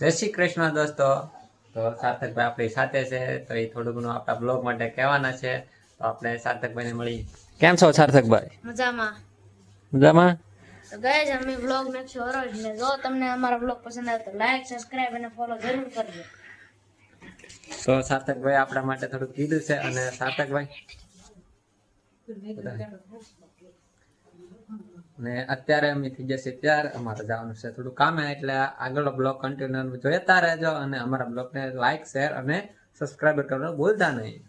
જય શ્રી કૃષ્ણ દોસ્તો. તો સાર્થકભાઈ આપણી સાથે છે તો એ થોડું ઘણું આપણા બ્લોગ માટે કહેવાના છે. તો આપણે સાર્થકભાઈને મળી. કેમ છો સાર્થકભાઈ? મજામાં. મજામાં? તો ગાઈઝ અમે વ્લોગ નાખ્યો હરોજ ને જો તમને અમારા વ્લોગ પસંદ આવે તો લાઈક સબસ્ક્રાઇબ અને ફોલો જરૂર કરજો. તો સાર્થકભાઈ આપણા માટે થોડું કીધું છે અને સાર્થકભાઈ? ને અત્યારે અમે થઈ જશે ત્યાર અમારે જવાનું છે થોડું કામે એટલે આગળ બ્લોગ કન્ટિન્યુ જોતા રહેજો અને અમારા બ્લોગને લાઈક શેર અને સબસ્ક્રાઈબ કરવાનું ભૂલતા નહીં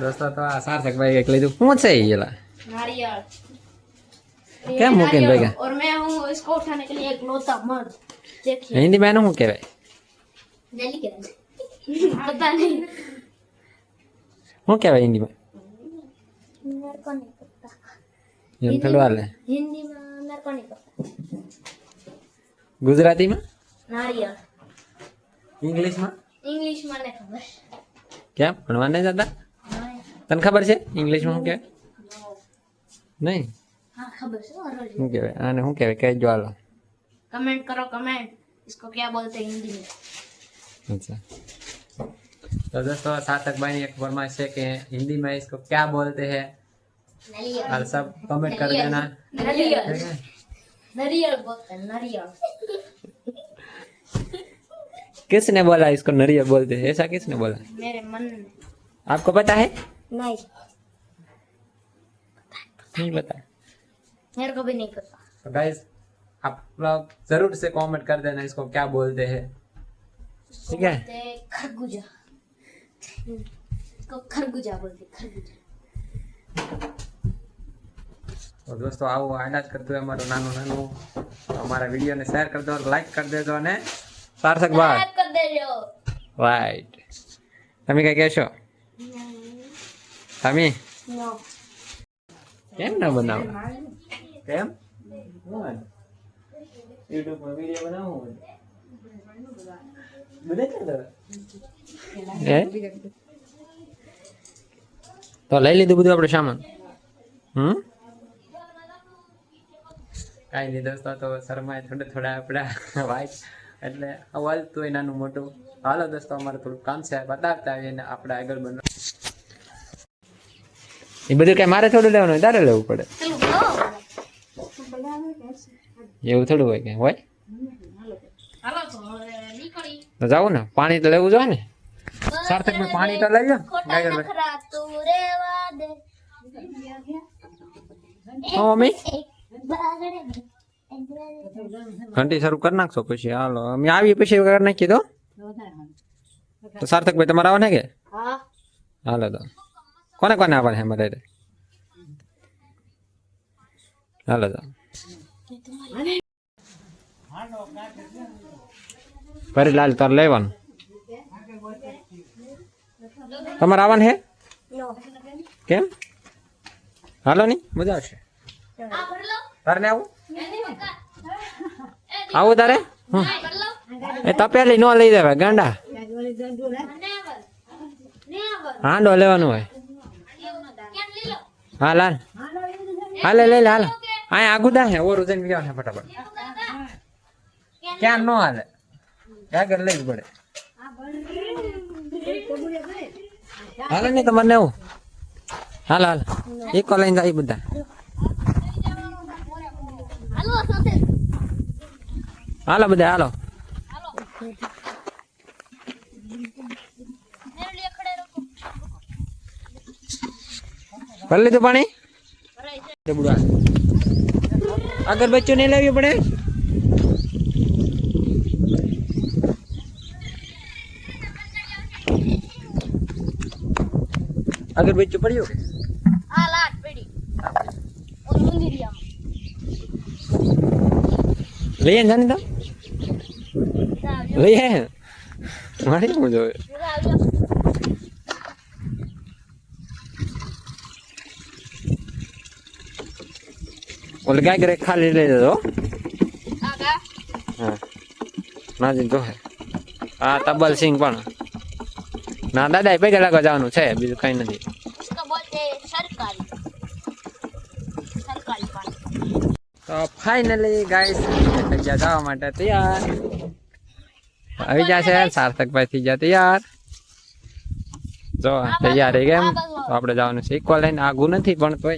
દોસ્તો તો આ સાર્થકભાઈ એક લીધું શું છે એ એલા नारियल ये क्या मुमकिन नारियल रहेगा? और मैं हूँ इसको उठाने के लिए एक लोता मर्द देखिए હિન્દી માં શું કહેવાય जल्दी कर पता नहीं શું કહેવાય હિન્દીમાં मेरे को नहीं पता એમ થોડું હાલે हिंदी में मेरे को नहीं पता ગુજરાતીમાં नारियल ઇંગ્લિશમાં इंग्लिश में नहीं खबर કેમ ભણવા નહીં જતા તને ખબર છે ઇંગ્લિશમાં શું કહેવાય નહીં हाँ खबर से हरोज શું કહેવાય આને શું કહેવાય કહેજો હાલો कमेंट करो कमेंट इसको क्या बोलते हैं हिंदी में अच्छा तो दोस्तों सार्थक भाई ने एक फरमाइश है कि हिंदी में इसको क्या बोलते हैं और सब कमेंट कर देना। किसने बोला इसको नरियल बोलते हैं? ऐसा किसने बोला? मेरे मन आपको पता है? नहीं। नहीं पता। मेरे को भी नहीं पता। तो गाइस आप लोग ज़रूर से कमेंट कर देना इसको क्या बोलते हैं। ठीक है? खरगुजा। इसको खरबूजा बोलते खरबूजा તો દોસ્તો આવો આના જ કરતો અમારો નાનું નાનું. અમારા વિડીયોને શેર કરી દો લાઈક કરી દેજો અને સાર્થક ભાઈ. રાઈટ તમે કઈ કહેશો? તમે? કેમ ના બનાવો? કેમ? યુટ્યુબ પર વીડિયો બનાવો તો લઈ લીધું બધું આપણે સામાન? હમ? કાંઈ નહીં દોસ્તો તો શરમાય થોડા થોડા આપણા વાઈફ એટલે અવાજ હોય નાનું મોટું. હાલો દોસ્તો અમારે થોડું કામ છે બતાવતા આવીએ ને આપણે આગળ બનવા. એ બધું કઈ મારે થોડું લેવાનું હોય તારે લેવું પડે. એવું થોડું હોય કે હોય? હાલો તો હવે નીકળી. તો જાવું ને પાણી તો લેવું જોઈએ ને. સાર્થક ભાઈ પાણી તો લઈ લો. ગાયર ભાઈ નખરા તું રેવા દે હા મમ્મી. ઘંટી શરૂ કરી નાખશો પછી. હાલો અમે આવી પછી કરી નાખીએ તો. તો સાર્થક ભાઈ તમારે આવવાને કે? હા. હાલો તો. કોને કોને આવવાના છે અમારે? હાલો તો. ફરી લાલ તાર લેવાનું. તમારે આવવાનું છે કેમ? હાલો ની મજા આવશે. તારે આવું? આવું તારે? એ તપેલી ન લઈ દેવાય ગાંડા. હાંડો લેવાનું હોય. હા લાલ. હા લે લે હાલ. અહીંયા આગુદા હે ઓરું જઈને ગયા ફટાફટ. ક્યાં ન હાલે? આગળ લઈ પડે? હાલ ને તમારે એવું હાલ હાલ. એક લઈને આવી બધા. હાલો બધા, હાલો. ભલે લીધું પાણી? આગળ બચ્ચો નહીં લાવ્યું પડે? બચ્ચું પડ્યું? કે આ લાટ પડી. લઈ જાની તો. લઈએ મારી હું જોવે ઓલે ગાય કરે ખાલી લઈ જજો હા. નાજી તો હે. હા તબલ સિંહ પણ. ના દાદા બે કલાક જવાનું છે બીજું કઈ નથી. તો ફાઇનલી ગાઈસ જગ્યા જવા માટે તૈયાર. આવી જશે સાર્થકભાઈ થઈ જાય તૈયાર. જો તૈયાર રહી ગયા તો આપણે જવાનું છે ઇક્વલ લઈને આગું નથી પણ તોય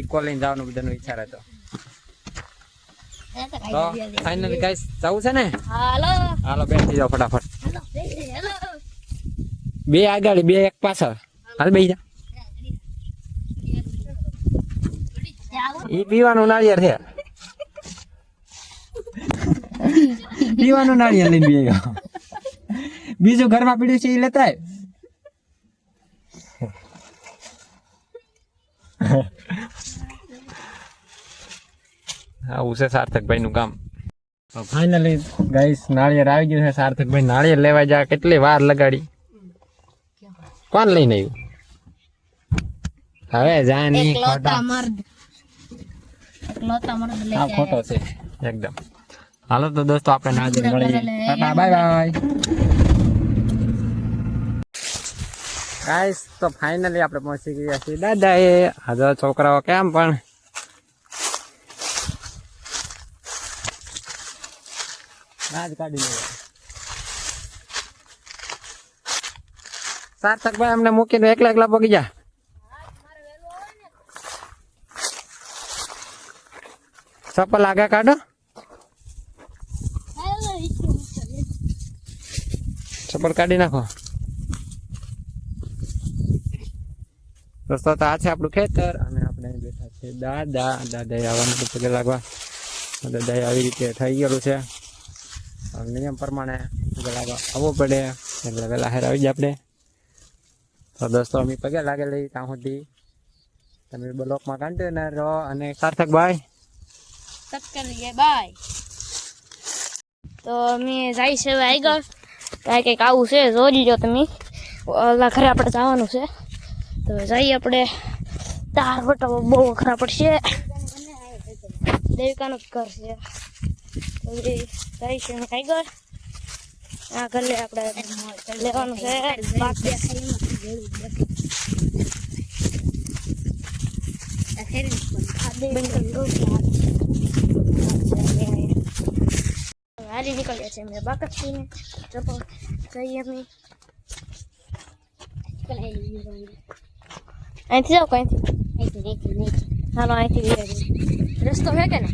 ઇક્વલ લઈને જવાનો બધાનો વિચાર હતો તો ફાઈનલી ગાઈસ જવું છે ને? હાલો. હાલો બેસી જાઓ ફટાફટ. બે આગળ, બે એક પાછળ. હાલ બે જા. એ પીવાનું નાળિયેર છે. પીવાનું નાળિયેર લઈને બે બીજું ઘરમાં પીડ્યું છે એ લેતા આવ. છે સાર્થકભાઈ નું કામ ફાઇનલી ગાઈસ નાળિયેર આવી ગયું છે. સાર્થકભાઈ નાળિયેર લેવા જા. કેટલી વાર લગાડી. કોણ લઈને આવ્યું? હવે જાની મર્દ. આ ખોટો છે એકદમ. હાલો તો દોસ્તો આપણે નાજર મળીએ ta ta bye bye guys તો ફાઇનલી આપણે પહોંચી ગયા છીએ. દાદા એ હજાર છોકરાઓ કેમ પણ? નાજ કાઢી લેવા. સાર્થકભાઈ અમને મૂકીને એકલા એકલા પગી જા. ચપ્પલ આગળ કાઢો. ચપ્પલ કાઢી નાખો. દોસ્તો તો આ છે આપણું ખેતર અને આપણે બેઠા છે દાદા. દાદા આવવાનું પગે લાગવા. દાદા આવી રીતે થઈ ગયેલું છે. નિયમ પ્રમાણે પગે લાગવા આવવું પડે. એટલે વહેલા હેર આવી જાય આપણે. તો દોસ્તો અમે પગે લાગેલી ત્યાં સુધી. તમે બ્લોકમાં કન્ટેનર રહો અને સાર્થકભાઈ કટ કરીએ બાય. તો અમે જાય છે આવી ગયો કાંઈ કંઈક આવું છે, જોઈ લો તમે. ઓલા ઘરે આપણે જવાનું છે. તો જઈએ આપણે. તાર વટો બહુ વખરા પડશે. દેવિકાનું જ ઘર છે. તો જાય છે અમે આગળ. આ ઘરે આપણે લેવાનું છે. બાકી હારી નીકળ્યા છે મેં બાકત થઈને ચપ્પલ જઈએ અમે અહીંથી જાઓ અહીંથી હાલો અહીંથી ગયા રસ્તો છે કે ને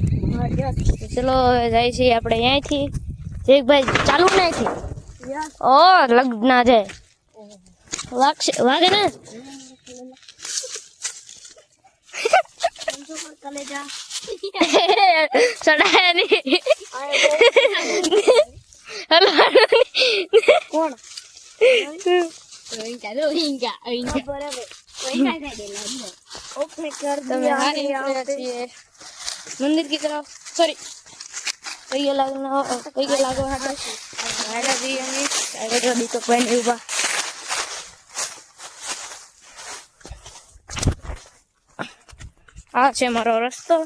ચલો હવે જાય છે આપણે અહીંથી જયભાઈ ચાલુ ને અહીંથી ઓ લગ્ન છે વાગે ને? મંદિર કી તરફ સોરી કઈ લાગનો કઈ લાગો હાટા હાટા ઊભા. આ છે મારો રસ્તો.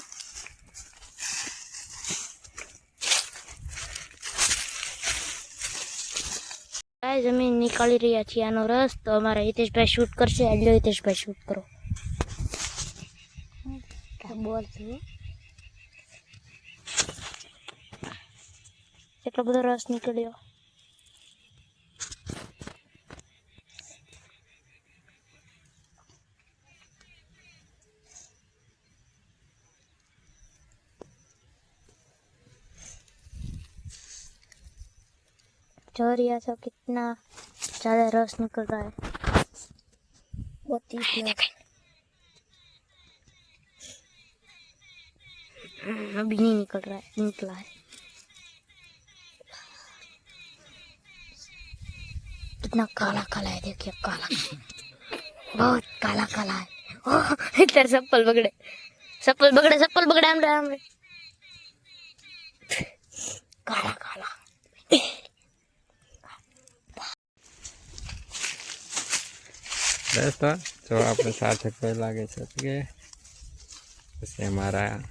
જમીન અમે નીકળી રહ્યા છીએ આનો રસ્તો. અમારા હિતેશભાઈ શૂટ કરશે. એટલે હિતેશભાઈ શૂટ કરો. બોલ એટલો બધો રસ નીકળ્યો? जो रिया सब कितना ज़्यादा रस निकल रहा है। बहुत ही अभी नहीं निकल रहा है निकला है। कितना काला काला है देखिए काला। बहुत काला काला है। ओह इधर चप्पल पकड़े। चप्पल पकड़े चप्पल पकड़े हम रहे हम काला काला। દોસ્તો જો આપણે સાર્થકભાઈ લાગે છે. કે પછી અમારા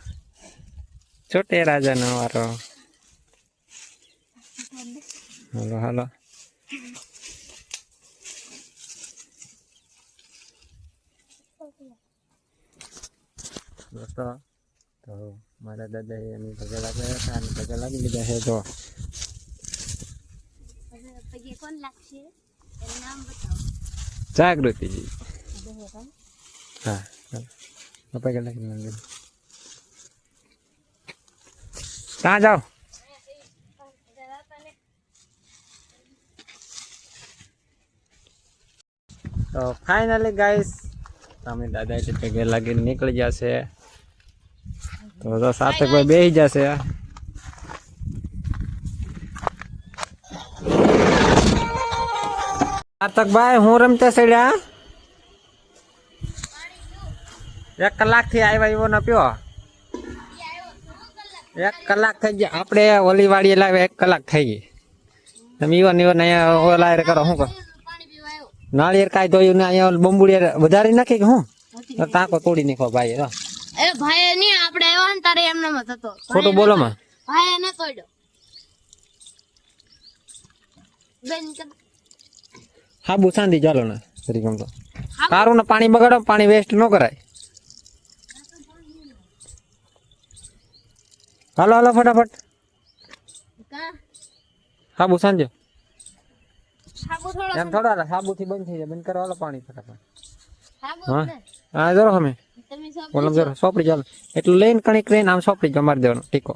છોટે રાજાનો વારો. હલો, હાલો. દોસ્તો તો મારા દાદાએ એમની પગે લાગ્યા હતા અને પગે લાગી લીધા છે. પગે કોણ લાગશે? એનું નામ બતાવો. જાગૃતિજી હા લખી ક્યાં જાઓ તો ફાઇનલી ગાઈસ તમે દાદા એટલે પગે લાગીને નીકળી જશે તો તો સાથે કોઈ બેસી જશે સાર્થકભાઈ હું રમતા સડ્યા એક કલાકથી આવ્યા એવો ન પ્યો. એક કલાક થઈ ગયા. આપણે ઓલી વાડી લાવે એક કલાક થઈ ગઈ. તમે ઈવન ઈવન અહીંયા ઓલા કરો શું કરો? નાળિયેર કાંઈ ધોયું ને અહીંયા બંબુડી વધારે નાખી કે હું તાંકો તોડી નાખો ભાઈ એ ભાઈ નહીં આપણે આવ્યો ને તારે એમને મત હતો. ખોટું બોલો માં. ભાઈ એને તોડ્યો. બેન હાબુ સાંધી ચાલો ને. ફરી ગમતો. સારું ને પાણી બગાડો પાણી વેસ્ટ ન કરાય. હાલો હાલો ફટાફટ. સાબુ સાંજો. એમ થોડા હાલે સાબુથી બંધ થઈ જાય બંધ કરવા હાલો પાણી ફટાફટ. હા. હા જરો અમે તમે સબ ઓલમ જરો સોપડી ચાલો. એટલું લઈને કણીક લઈને આમ સોપડી જો મારી દેવાનો ટીકો.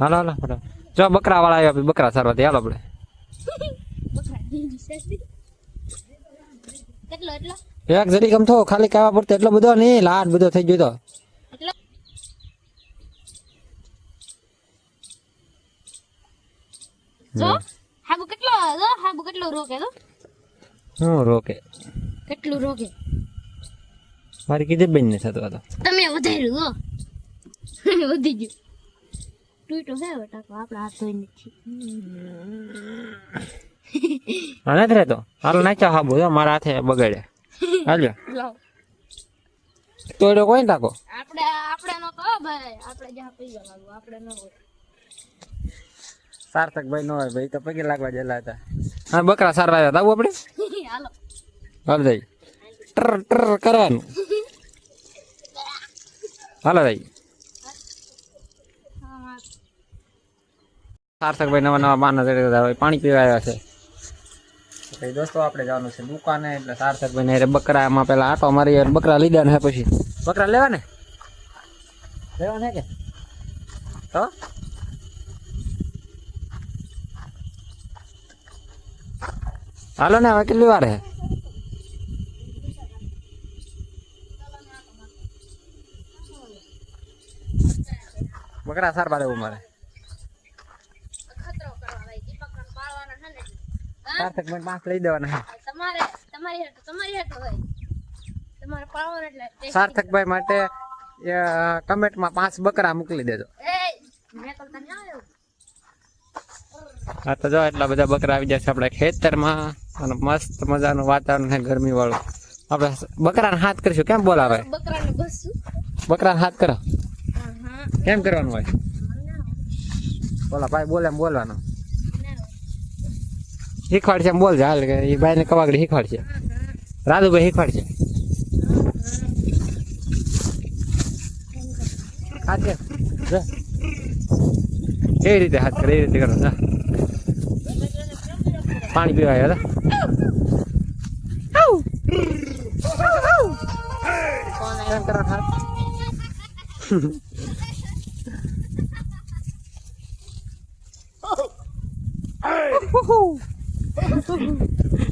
હાલો હાલો ફટાફટ. જો બકરા વાળા આવ્યા બકરા સારવાથી હાલો આપણે. કેટલો એટલો એક જરી ગમતો ખાલી કાવા પડતો એટલો બધો નહીં લાડ બધો થઈ ગયો તો. જો હાબુ કેટલો જો હાબુ કેટલો રોકે જો. હું રોકે? કેટલું રોકે મારી કીધે બેન ને થતું તમે વધાર્યું વધી ગયું. આપણા હાથ નથી રહેતો. હાલો નાખ્યા હાબુ જો મારા હાથે બગાડે હાલ્યો તોડ્યો કોઈ નાખો? આપણે આપણે નો તો ભાઈ. આપણે જ્યાં પૈસા લાગો આપણે નો સાર્થક ભાઈ નો હોય ભાઈ તો પગે લાગવા જેલા હતા. હા બકરા સારવા આવ્યા હતા. આવું આપણે? હાલો. હાલ જઈ ટર ટર કરવાનું. હાલો ભાઈ. સાર્થક ભાઈ નવા નવા બાના ચડી પાણી પીવા આવ્યા છે. ભાઈ દોસ્તો આપણે જવાનું છે દુકાને એટલે સાર્થક ભાઈ બકરા એમાં પેલા આટો મારી બકરા લીધા ને પછી. બકરા લેવા ને લેવા ને કે? તો? હાલો ને હવે કેટલી વાર હે? બકરા સારવાર એવું મારે ખતરો કરવા ભાઈ દીપક પાળવાના છે ને હા સાર્થક મને પાંચ લઈ દેવાના. તમારે તમારી હેઠ તમારી હેઠ હોય. તમારે પાવર એટલે સાર્થકભાઈ માટે કમેન્ટમાં પાંચ બકરા મોકલી દેજો. એ તો હા તો જો એટલા બધા બકરા આવી જશે આપણે ખેતરમાં. અને મસ્ત મજાનું વાતાવરણ છે ગરમી વાળું આપણે બકરાને હાથ કરીશું. કેમ બોલાવે? બકરાને હાથ કરો. હા હા. કેમ કરવાનું હોય? બોલા ભાઈ બોલે બોલવાનું. શીખવાડશે છે. બોલજે હાલ કે એ ભાઈને કવાગડી શીખવાડશે. રાધુભાઈ શીખવાડશે. હાથ. કર જા. કેવી રીતે હાથ કરે એ રીતે કરો. જા. પાણી પીવા આવ્યા હતા કરવાનો હાથ?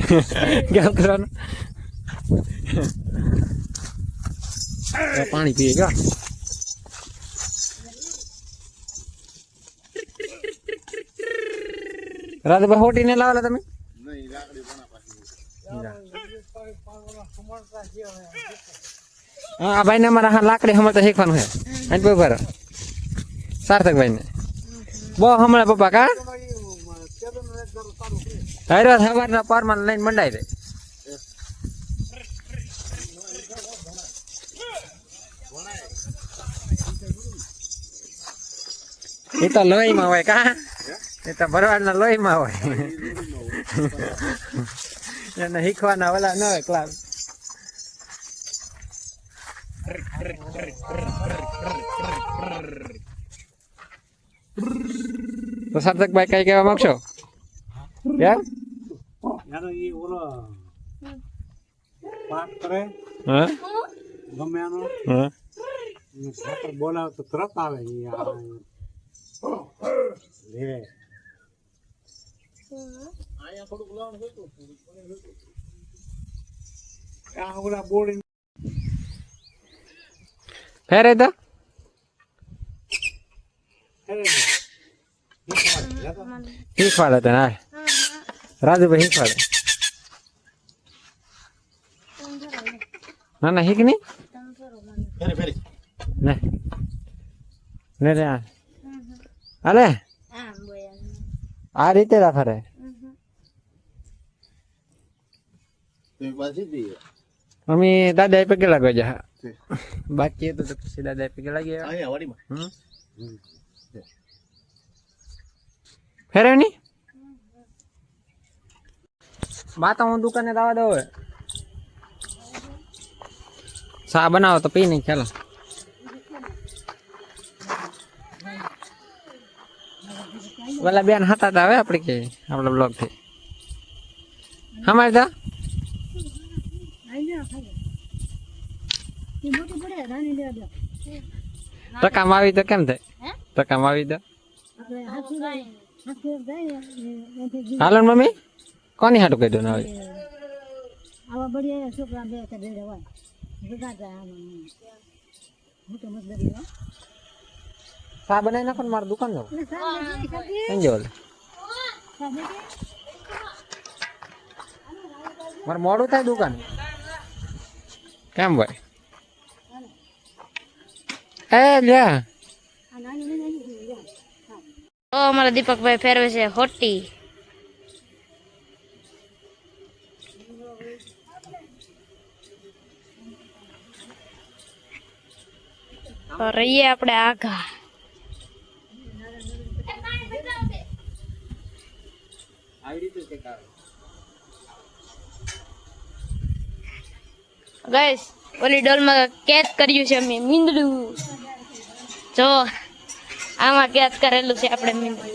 કેમ કરવાનું પાણી પીએ ગયો રાધુભાઈ હોટીને લાવેલા તમે? હા ભાઈ ભાઈને અમારા હા લાકડી હમણાં શીખવાનું છે. સાર્થક સાર્થકભાઈ ને બહુ હમણાં પપ્પા કા? હારો સવારના પારમાં લઈને મંડાઈ દે. એ તો લોહીમાં હોય કા? એ તો ભરવાડના લોહીમાં હોય. એને શીખવાના ઓલા ન હોય ક્લાસ તો સાર્થકભાઈ કઈ કહેવા માંગશો? એનો ઈ ઓલો પાઠ કરે હા ગમે એનો હા ઠાકર બોલાવે તો તરત આવે આ ઓલા ફેરે તો શીખવાડે તને હા રાજુભાઈ શીખવાડે ના ના શીખ નહીં? ને રે અલે આ. રીતે રાખે મમ્મી દાદા એ પગે લાગવા જા બાકી તો પછી દાદા એ પગે લાગી. હમ. ફેરે ની બા તો હું દુકાને દાવા દઉં હવે ચા બનાવો તો પી નહીં ચાલો પેલા બેન હતા તા હવે આપણે કે આપણા બ્લોગથી હમારે તા ટકામાં આવી તો કેમ થાય ટકામાં આવી તો હાલો મમ્મી કોની હાટું કહી દો ને હવે આવા બઢિયા છોકરા બે કે બે હોય ભેગા જાય આમાં મોટો મત બધી હો. સા બનાવી નાખો ને મારી દુકાન જાવ સમજો મારે મોડું થાય દુકાન. કેમ ભાઈ? એ લ્યા. તો અમારા દીપકભાઈ ફેરવે છે હોટી. તો રહીએ આપણે આઘા ગઈશ ઓલી ડોલમાં કેદ કર્યું છે મેં મીંદડું જો, આમાં કેદ કરેલું છે આપણે મીંદડું